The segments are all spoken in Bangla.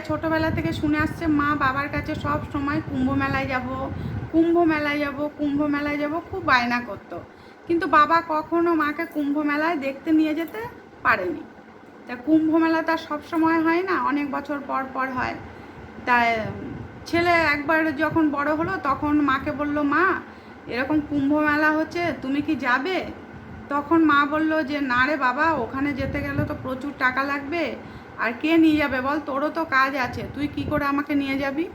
ছোটোবেলা থেকে শুনে আসছে, মা বাবার কাছে সব সময় কুম্ভ মেলায় যাব, কুম্ভ মেলায় যাব, কুম্ভ মেলায় যাব, খুব বায়না করতো। কিন্তু বাবা কখনো মাকে কুম্ভ মেলায় দেখতে নিয়ে যেতে পারেনি। তা কুম্ভ মেলা তার সব সময় হয় না, অনেক বছর পর পর হয়। তাই ছেলে একবার যখন বড় হলো, তখন মাকে বলল, মা, এরকম কুম্ভ মেলা হচ্ছে, তুমি কি যাবে? তখন মা বলল যে, না রে বাবা, ওখানে যেতে গেলে তো প্রচুর টাকা লাগবে আর কে নিয়ে যাবে বল? তোরও তো কাজ আছে। তুই কি করে আমাকে নিয়ে যাবি?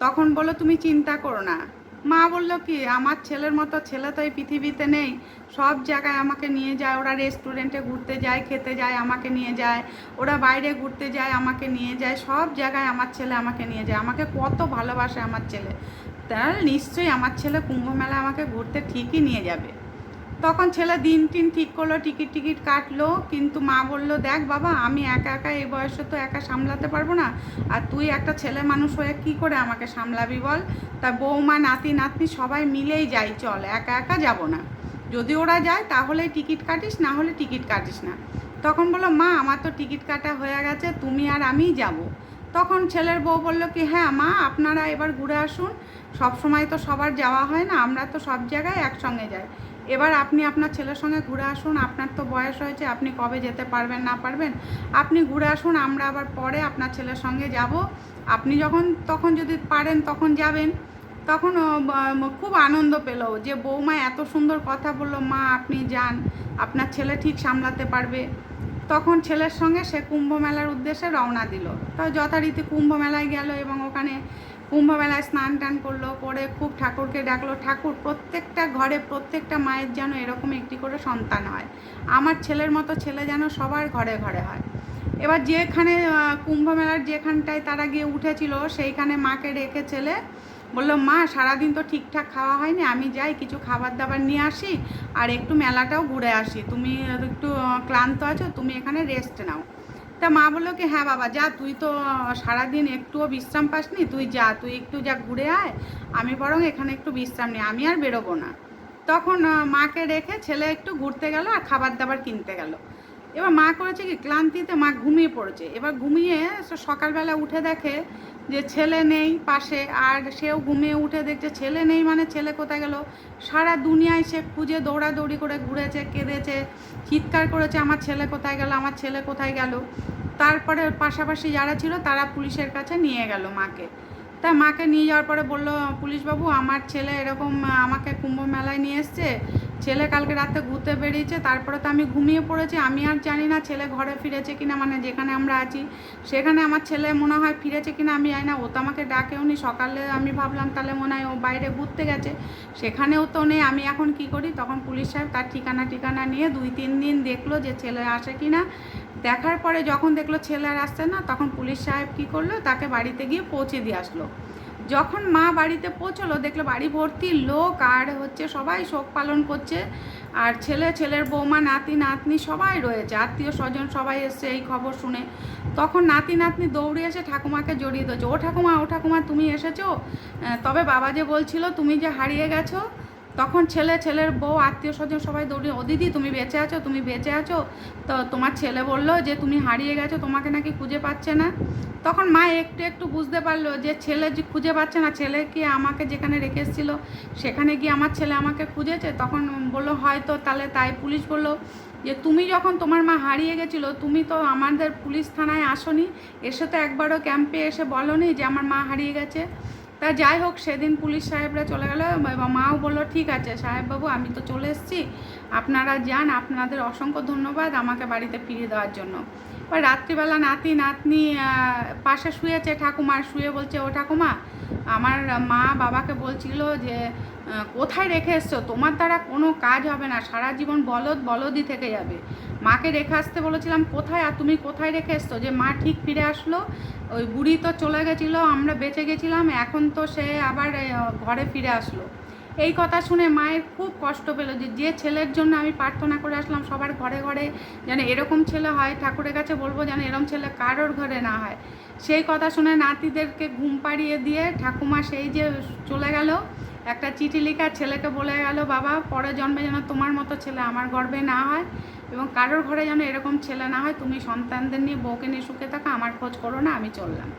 তখন বলল, তুমি চিন্তা করো না। মা বলল, কি? আমার ছেলের মতো ছেলে তো এই পৃথিবীতে নেই। সব জায়গায় আমাকে নিয়ে যায়। ওরা রেস্টুরেন্টে ঘুরতে যায়, খেতে যায়, আমাকে নিয়ে যায়। ওরা বাইরে ঘুরতে যায়, আমাকে নিয়ে যায়। সব জায়গায় আমার ছেলে আমাকে নিয়ে যায়। আমাকে কত ভালোবাসে আমার ছেলে। তাহলে নিশ্চয়ই আমার ছেলে কুম্ভ মেলা আমাকে ঘুরতে ঠিকই নিয়ে যাবে। তখন ছেলে দিন টিন ঠিক করল, টিকিট টিকিট কাটলো, কিন্তু মা বলল, দেখ বাবা, আমি একা একা এই বয়সে তো একা সামলাতে পারব না। আর তুই একটা ছেলে মানুষ হয়ে কি করে আমাকে সামলাবি বল? তা বৌমা, নাতি, নাতনি সবাই মিলেই যাই, চল, একা একা যাব না। যদি ওরা যায় তাহলে টিকিট কাটিস, না হলে টিকিট কাটিস না। তখন বলল, মা, আমার তো টিকিট কাটা হয়ে গেছে, তুমি আর আমিই যাব। তখন ছেলের বউ বলল কি হ্যাঁ মা, আপনারা এবার ঘুরে আসুন। সব সময় তো সবার যাওয়া হয় না, আমরা তো সব জায়গায় একসঙ্গে যাই। এবার আপনি আপনার ছেলের সঙ্গে ঘুরে আসুন, আপনার তো বয়স হয়েছে, আপনি কবে যেতে পারবেন, না পারবেন? আপনি ঘুরে আসুন, আমরা আবার পরে আপনার ছেলের সঙ্গে যাব। আপনি যখন, তখন যদি পারেন, তখন যাবেন। তখন খুব আনন্দ পেল যে বৌমা এত সুন্দর কথা বলল, মা, আপনি যান, আপনার ছেলে ঠিক সামলাতে পারবে। তখন ছেলের সঙ্গে সে কুম্ভ মেলার উদ্দেশ্যে রওনা দিল। তা যথারীতি কুম্ভ মেলায় গেল এবং ওখানে কুম্ভ মেলায় স্নান টান করল, করে খুব ঠাকুরকে ডাকলো। ঠাকুর প্রত্যেকটা ঘরে প্রত্যেকটা মায়ের যেন এরকম একটি করে সন্তান হয়। আমার ছেলের মতো ছেলে যেন সবার ঘরে ঘরে হয়। এবার যেখানে কুম্ভ মেলার যেখানটায় তারা গিয়ে উঠেছিল, সেইখানে মাকে রেখে ছেলে বলল, মা, সারাদিন তো ঠিকঠাক খাওয়া হয়নি, আমি যাই, কিছু খাবার দাবার নিয়ে আসি আর একটু মেলাটাও ঘুরে আসি। তুমি একটু ক্লান্ত আছো, তুমি এখানে রেস্ট নাও। তা মা বলল কি হ্যাঁ বাবা, যা, তুই তো সারাদিন একটুও বিশ্রাম পাসনি, তুই যা, তুই একটু যা ঘুরে আয়, আমি বরং এখানে একটু বিশ্রাম নিই, আমি আর বেরোবো না। তখন মাকে রেখে ছেলে একটু ঘুরতে গেল আর খাবার দাবার কিনতে গেল। এবার মা করেছে কি, ক্লান্তিতে মা ঘুমিয়ে পড়েছে। এবার ঘুমিয়ে সকালবেলা উঠে দেখে যে ছেলে নেই পাশে, আর সেও ঘুমিয়ে উঠে দেখছে ছেলে নেই মানে ছেলে কোথায় গেল? সারা দুনিয়ায় সে খুঁজে দৌড়াদৌড়ি করে ঘুরেছে, কেঁদেছে, চিৎকার করেছে, আমার ছেলে কোথায় গেল, আমার ছেলে কোথায় গেল? তারপরে পাশাপাশি যারা ছিল তারা পুলিশের কাছে নিয়ে গেল মাকে। তা মাকে নিয়ে যাওয়ার পরে বলল, পুলিশবাবু, আমার ছেলে এরকম আমাকে কুম্ভ মেলায় নিয়ে এসছে ছেলে কালকে রাতে ঘুরতে বেরিয়েছে, তারপরে তো আমি ঘুমিয়ে পড়েছি, আমি আর জানি না ছেলে ঘরে ফিরেছে কিনা মানে যেখানে আমরা আছি, সেখানে আমার ছেলে মনে হয় ফিরেছে কিনা আমি জানি না, ও তো আমাকে ডাকেও নি, সকালে আমি ভাবলাম তাহলে মনে হয় ও বাইরে ঘুরতে গেছে, সেখানেও তো নেই, আমি এখন কি করি, তখন পুলিশ সাহেব তার ঠিকানা ঠিকানা নিয়ে দুই তিন দিন দেখল যে ছেলে আসে কিনা, দেখার পরে যখন দেখল ছেলে আর আসছে না, তখন পুলিশ সাহেব কী করল, তাকে বাড়িতে গিয়ে পৌঁছে দিয়ে আসলো। যখন মা বাড়িতে পৌঁছলো, দেখল বাড়ি ভর্তি লোক আর হচ্ছে সবাই শোক পালন করছে। আর ছেলে, ছেলের বৌমা, নাতি, নাতনি সবাই রয়েছে। আত্মীয় স্বজন সবাই এসছে এই খবর শুনে। তখন নাতি, নাতনি দৌড়ে এসে ঠাকুমাকে জড়িয়ে ধরছে। ও ঠাকুমা ও ঠাকুমা, তুমি এসেছ? তবে বাবা যে বলছিল, তুমি যে হারিয়ে গেছো তখন ছেলে, ছেলের বউ, আত্মীয় স্বজন সবাই দৌড়ে ও দিদি, তুমি বেঁচে আছো? তুমি বেঁচে আছো? তো তোমার ছেলে বলল যে, তুমি হারিয়ে গেছো, তোমাকে নাকি খুঁজে পাচ্ছে না। তখন মা একটু একটু বুঝতে পারল যে, ছেলে যে খুঁজে পাচ্ছে না, ছেলে কি আমাকে যেখানে রেখে এসেছিল, সেখানে গিয়ে আমার ছেলে আমাকে খুঁজেছে? তখন বলল, হয়তো তাহলে তাই। পুলিশ বলল যে, তুমি যখন তোমার মা হারিয়ে গেছিল, তুমি তো আমাদের পুলিশ থানায় আসনি, এসে তো একবারও ক্যাম্পে এসে বলনি যে, আমার মা হারিয়ে গেছে। তা যাই হোক, সেদিন পুলিশ সাহেবরা চলে গেল মাও বলল, ঠিক আছে সাহেববাবু, আমি তো চলে এসেছি। আপনারা যান, আপনাদের অসংখ্য ধন্যবাদ আমাকে বাড়িতে ফিরিয়ে দেওয়ার জন্য। এবার রাত্রিবেলা নাতি, নাতনি পাশে শুয়েছে ঠাকুমার শুয়ে বলছে, ও ঠাকুমা, আমার মা বাবাকে বলছিল যে কোথায় রেখে এসছো? তোমার দ্বারা কোনো কাজ হবে না, সারা জীবন বলদ বলদই থেকে যাবে। মাকে রেখে আসতে বলেছিলাম, কোথায় আর তুমি কোথায় রেখে এসছো? যে মা ঠিক ফিরে আসলো, ওই বুড়ি তো চলে গেছিল, আমরা বেঁচে গেছিলাম, এখন তো সে আবার ঘরে ফিরে আসলো। এই কথা শুনে মায়ের খুব কষ্ট পেল যে যে ছেলের জন্য আমি প্রার্থনা করে আসলাম, সবার ঘরে ঘরে যেন এরকম ছেলে হয়, ঠাকুরের কাছে বলব যেন এরকম ছেলে কারোর ঘরে না হয়। সেই কথা শুনে নাতিদেরকে ঘুম পাড়িয়ে দিয়ে ঠাকুমা সেই যে চলে গেল, একটা চিঠি লেখা ছেলেকে বলে গেল, বাবা পরে জন্মে যেন তোমার মতো ছেলে আমার গর্বে না হয় এবং কারোর ঘরে যেন এরকম ছেলে না হয়, তুমি সন্তানদের নিয়ে বউকে নিয়ে সুখে থাকা, আমার খোঁজ করো না, আমি চললাম।